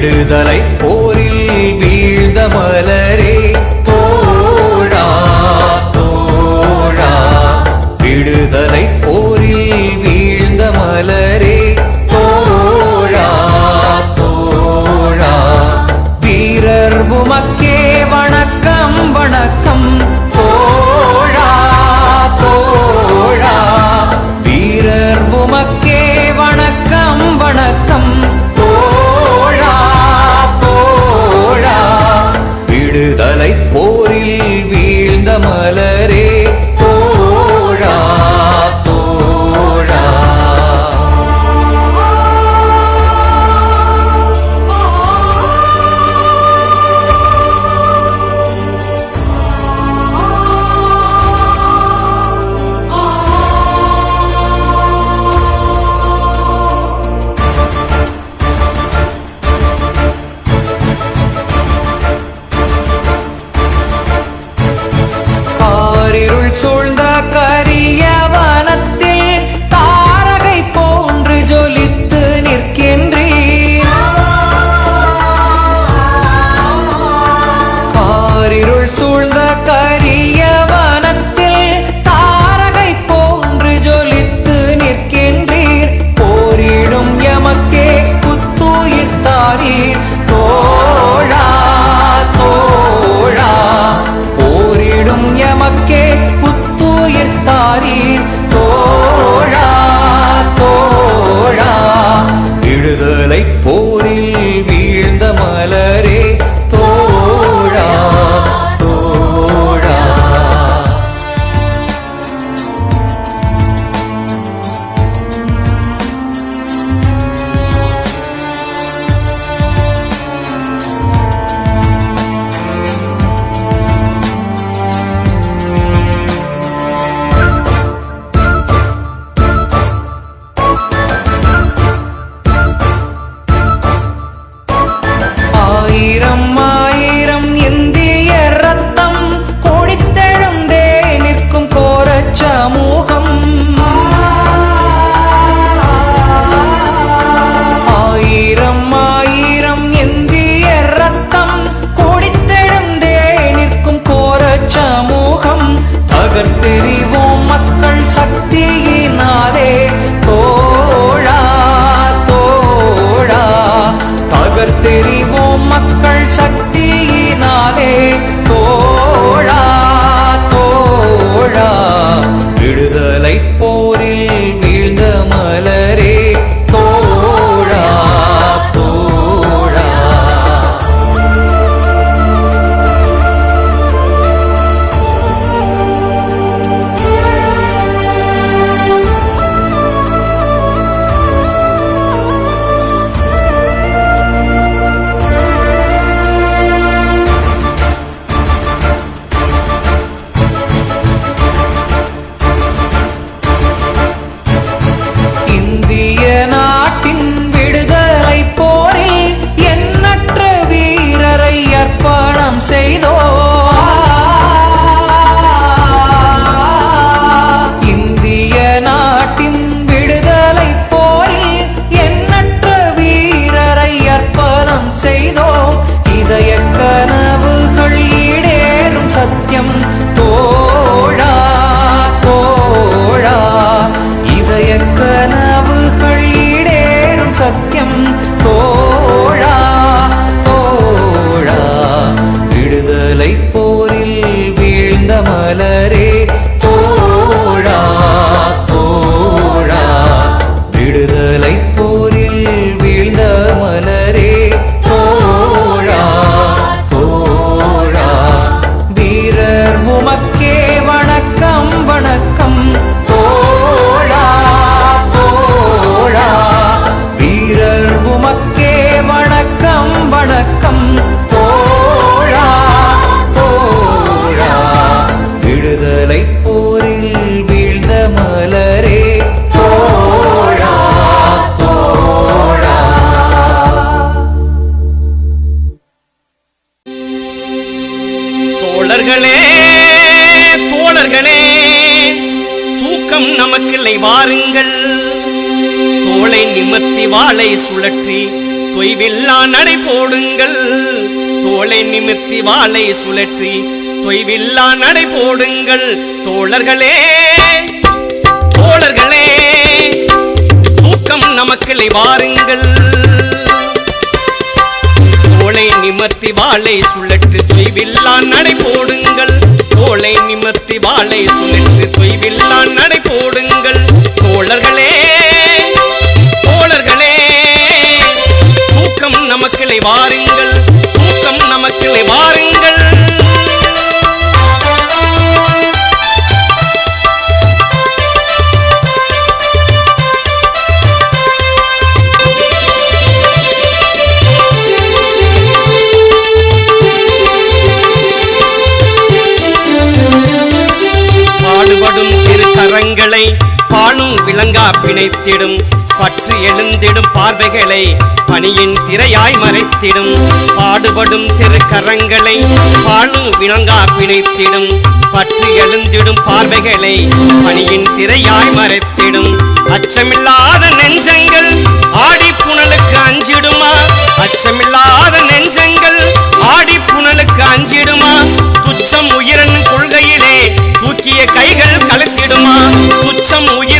விடுதலை போ मगर तेरी वो मत कर सकती। போரில் வீழ்ந்த மலரே. தோழர்களே தோழர்களே தூக்கம் நமக்கில்லை வாருங்கள். தோளை நிமிர்த்தி வாளை சுழற்றி தொய்வில்லா நடை போடுங்கள். தோளை நிமித்தி வாளை சுழற்றி தொய்வில்லா நடை போடுங்கள் தோழர்களே. தோழர்களே தூக்கம் நமக்களை வாருங்கள். தோளை நிமர்த்தி வாளை சுழற்று தொய்வில்லா நடை போடுங்கள். தோளை நிமர்த்தி வாளை சுழற்று தொய்வில் பிணைத்திடும். பற்று எழுந்திடும் பார்வைகளை பணியின் திரையாய் மறைத்திடும். பாடுபடும் திருக்கரங்களை பாழும் விளங்கா பிணைத்திடும். பற்று எழுந்திடும் பார்வைகளை பணியின் திரையாய் மறைத்திடும். அச்சமில்லாத நெஞ்சங்கள் ஆடி புனலுக்கு அஞ்சிடுமா? அச்சமில்லாத நெஞ்சங்கள் ஆடி புனலுக்கு அஞ்சிடுமா? துச்சம் உயிரன் கொள்கையிலே தூக்கிய கைகள் கலத்திடுமா துச்சம் உயிர்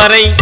¡Para!